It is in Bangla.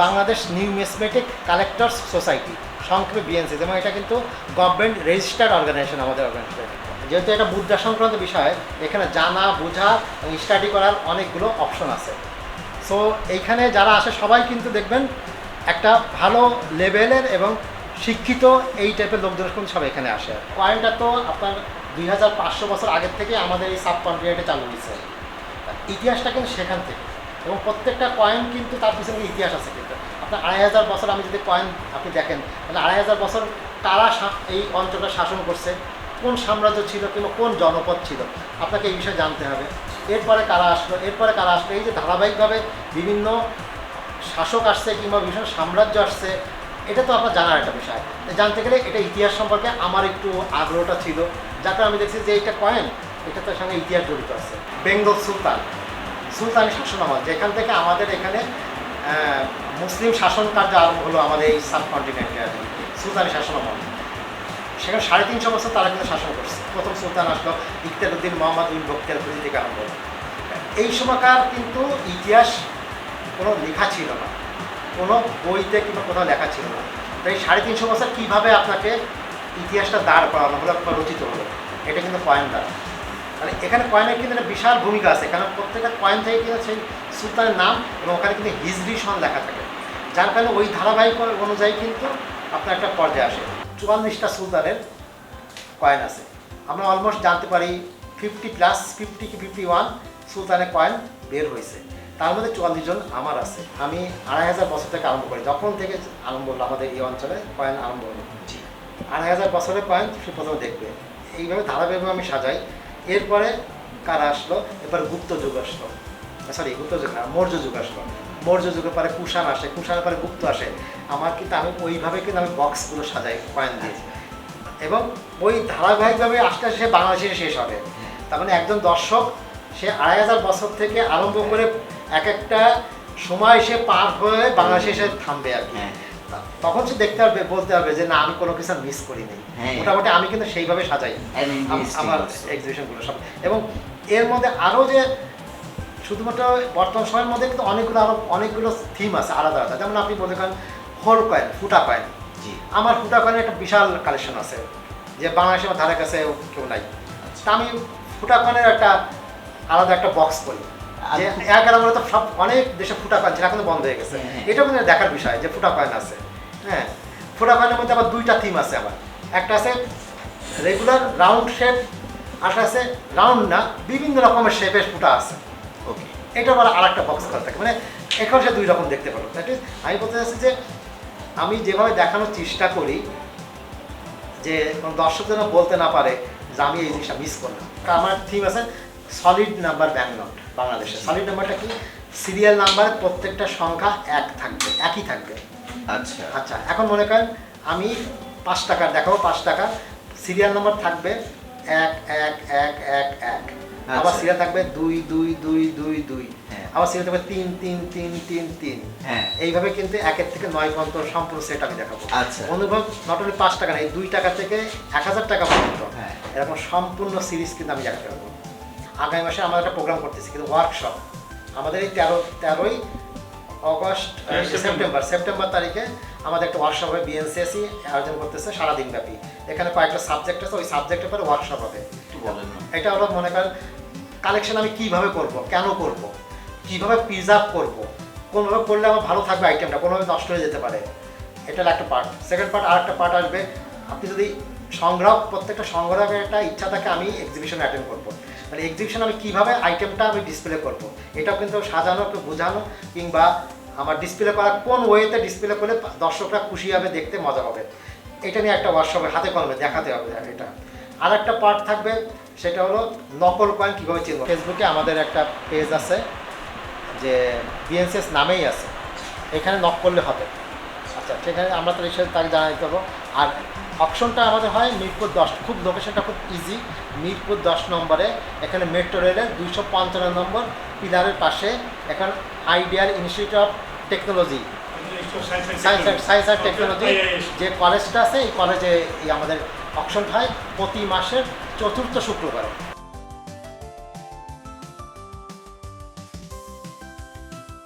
বাংলাদেশ নিউমিসমেটিক কালেক্টরস সোসাইটি সংক্ষেপে বিএনসি যেমন এটা কিন্তু গভর্নমেন্ট রেজিস্টার্ড অর্গানাইজেশন আমাদের অর্গানাইজেশন যেহেতু এটা মুদ্রা সংক্রান্ত বিষয়, এখানে জানা, বোঝা এবং স্টাডি করার অনেকগুলো অপশন আছে। সো এইখানে যারা আসে সবাই কিন্তু দেখবেন একটা ভালো লেভেলের এবং শিক্ষিত এই টাইপের লোকজন কিন্তু সব এখানে আসে। কয়েনটা তো আপনার দুই হাজার পাঁচশো বছর আগের থেকে আমাদের এই সাব চালু হয়েছে। ইতিহাসটা কিন্তু সেখান থেকে। এবং প্রত্যেকটা কয়েন কিন্তু তার পিছনে ইতিহাস আছে কিন্তু। আপনার আড়াই হাজার বছর আমি যদি কয়েন আপনি দেখেন, তাহলে আড়াই হাজার বছর কারা এই অঞ্চলটা শাসন করছে? কোন সাম্রাজ্য ছিল কিংবা কোন জনপদ ছিল? আপনাকে এই বিষয়ে জানতে হবে। এরপরে কারা আসলো? এরপরে কারা আসলো? এই যে ধারাবাহিকভাবে বিভিন্ন শাসক আসছে কিংবা বিভিন্ন সাম্রাজ্য আসছে, এটা তো আপনার জানার একটা বিষয়। জানতে গেলে এটা ইতিহাস সম্পর্কে আমার একটু আগ্রহটা ছিল। কারণে আমি দেখছি যে এটা কয়েন এটা তার সঙ্গে ইতিহাস জড়িত আছে। বেঙ্গল সুলতান। সুলতানি শাসনামল, যেখান থেকে আমাদের এখানে মুসলিম শাসন কার্য আরম্ভ হলো আমাদের এই সাবকন্টিনেন্টে আর কি, সুলতানি শাসনামল। সেখানে সাড়ে তিনশো বছর তারা কিন্তু শাসন করছে। প্রথম সুলতান আসলো ইকতারুদ্দিন মোহাম্মদ বিন বক্তিয়ার খুঁজি থেকে আরম্ভ হলো। এই সময়কার কিন্তু ইতিহাস কোনো লেখা ছিল না, কোনো বইতে কিংবা কোথাও লেখা ছিল না। তাই সাড়ে তিনশো বছর কীভাবে আপনাকে ইতিহাসটা দাঁড় করানো হলো রচিত হলো, এটা কিন্তু কয়েন দ্বারা মানে এখানে কয়েনের কিন্তু একটা বিশাল ভূমিকা আছে। কারণ প্রত্যেকটা কয়েন থেকে কিন্তু সেই সুলতানের নাম এবং ওখানে কিন্তু হিজরি সন লেখা থাকে। যার কারণে ওই ধারাবাহিক অনুযায়ী কিন্তু আপনার একটা পর্যায়ে আসে। চুয়াল্লিশটা সুলতানের কয়েন আছে। আমরা অলমোস্ট জানতে পারি ফিফটি প্লাস ফিফটি কি ফিফটি ওয়ান সুলতানের কয়েন বের হয়েছে। তার মধ্যে চুয়াল্লিশ জন আমার আছে। আমি আড়াই হাজার বছর থেকে আরম্ভ করি। যখন থেকে আরম্ভ হলো আমাদের এই অঞ্চলে কয়েন আরম্ভ হলো। আড়াই হাজার বছরের কয়েন সে প্রথমে দেখবে। এইভাবে ধারাবাহিকভাবে আমি সাজাই। এরপরে কারা আসলো? এরপরে গুপ্ত যুগ আসলো। সরি গুপ্ত যুগ না, মৌর্য যুগ আসলো। মৌর্য যুগের পরে কুষাণ আসে, কুষাণের পরে গুপ্ত আসে। আমার কিন্তু আমি ওইভাবে কিন্তু আমি বক্সগুলো সাজাই কয়েন দিয়ে। এবং ওই ধারাবাহিকভাবে আস্তে আস্তে বাংলাদেশে শেষ হবে। তার মানে একজন দর্শক, সে আড়াই হাজার বছর থেকে আরম্ভ করে এক একটা সময় সে পার হয়ে বাংলাদেশে এসে থামবে আর কি। হ্যাঁ। তখন সে দেখতে পারবে বলতে পারবে যে না আমি কোনো কিছু মিস করিনি। হ্যাঁ। মোটামুটি আমি কিন্তু সেইভাবে সাজাই। interesting আমার. এক্সিবিশনগুলো সব। এবং এর মধ্যে আরও যে শুধুমাত্র বর্তমান সময়ের মধ্যে কিন্তু অনেকগুলো আরও অনেকগুলো থিম আছে আলাদা আলাদা। যেমন আপনি বলতে পারেন হোল কয়েন ফুটা কয়েন আমার ফুটা কয়েনের একটা বিশাল কালেকশন আছে যে বাংলাদেশের আমার ধারে কাছে কেউ নাই। তা আমি ফুটা কয়েনের একটা আলাদা একটা বক্স করি যে এক আমরা তো সব অনেক দেশে ফুটা কয়েন ছিল এখন তো বন্ধ হয়ে গেছে। হ্যাঁ, হ্যাঁ। এটা কিন্তু দেখার বিষয় যে ফুটা কয়েন আছে। হ্যাঁ ফুটা কয়েনের মধ্যে আবার দুইটা থিম আছে আবার। একটা আছে রেগুলার রাউন্ড শেপ আর আছে রাউন্ড না বিভিন্ন রকমের শেপের ফুটা আছে। ওকে এটা আবার আর একটা বক্স করা থাকে। মানে এখন সে দুই রকম দেখতে পারো। দ্যাট ইজ আমি বলতে চাচ্ছি যে আমি যেভাবে দেখানোর চেষ্টা করি যে কোনো দর্শক যেন বলতে না পারে যে আমি এই জিনিসটা মিস করলাম। কারণ আমার থিম আছে সলিড নাম্বার ব্যাংক নোট বাংলাদেশে সলিড নাম্বারটা কি? সিরিয়াল নাম্বারের প্রত্যেকটা সংখ্যা এক থাকবে একই থাকবে। আচ্ছা আচ্ছা এখন মনে করেন আমি পাঁচ টাকার দেখাবো পাঁচ টাকা সিরিয়াল নাম্বার থাকবে এক এক এক এক এক আবার আচ্ছা। সিরিয়াল থাকবে দুই দুই দুই দুই দুই হ্যাঁ। আবার সিরিয়াল থাকবে তিন তিন তিন তিন তিন হ্যাঁ এইভাবে কিন্তু একের থেকে নয় পর্যন্ত সম্পূর্ণ সেট আমি দেখাবো আচ্ছা। অনুভব নট অনলি পাঁচ টাকা নেই দুই টাকা থেকে এক হাজার টাকা পর্যন্ত হ্যাঁ। এরকম সম্পূর্ণ সিরিজ কিন্তু আমি দেখাতে পারব আগামী মাসে আমরা একটা প্রোগ্রাম করতেছি কিন্তু ওয়ার্কশপ আমাদের এই তেরো তেরোই অগস্ট সেপ্টেম্বর। সেপ্টেম্বর তারিখে আমাদের একটা ওয়ার্কশপ হবে বিএনসিএসি আয়োজন করতেছে সারাদিন ব্যাপী। এখানে কয়েকটা সাবজেক্ট আছে ওই সাবজেক্টের পরে ওয়ার্কশপ হবে। এটা হলো মনে করেন কালেকশন আমি কীভাবে করব কেন করব কীভাবে প্রিজার্ভ করব কোনভাবে করলে আমার ভালো থাকবে আইটেমটা কোনোভাবে নষ্ট হয়ে যেতে পারে এটা একটা পার্ট সেকেন্ড পার্ট আর একটা পার্ট আসবে আপনি যদি সংগ্রহ প্রত্যেকটা সংগ্রহের একটা ইচ্ছা থাকে আমি এক্সিবিশন অ্যাটেন্ড করব। তাহলে এক্সিবিশন আমি কীভাবে আইটেমটা আমি ডিসপ্লে করব? এটাও কিন্তু সাজানো, একটু বোঝানো, কিংবা আমার ডিসপ্লে করা কোন ওয়েতে ডিসপ্লে করলে দর্শকরা খুশি হবে, দেখতে মজা হবে? এটা নিয়ে একটা ওয়ার্কশপে হাতে কলমে দেখাতে হবে এটা। আর একটা পার্ট থাকবে, সেটা হলো নকল কয়েন কীভাবে চিনব ফেসবুকে আমাদের একটা পেজ আছে, যে বিএনসিএস নামেই আছে। এখানে নক করলে হবে। আচ্ছা সেখানে আমরা তার সাথে তাকে জানাই দেবো আর অপশনটা আমাদের হয় মিরপুর দশ খুব লোকেশনটা খুব ইজি মিরপুর দশ নম্বরে এখানে মেট্রো রেলের দুইশো পঞ্চান্ন নম্বর পিলারের পাশে এখানে ideal institute of technology science and science and technology যে কলেজটা আছে এই কলেজে এই আমাদের অপশনটা হয় প্রতি মাসের চতুর্থ শুক্রবারে।